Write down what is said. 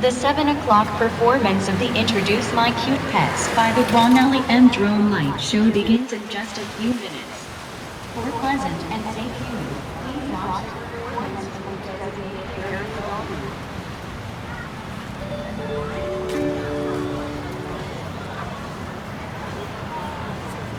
The 7 o'clock performance of the Introduce My Cute Pets by the Donnelly M. Drone Light Show begins in just a few minutes. For pleasant and safe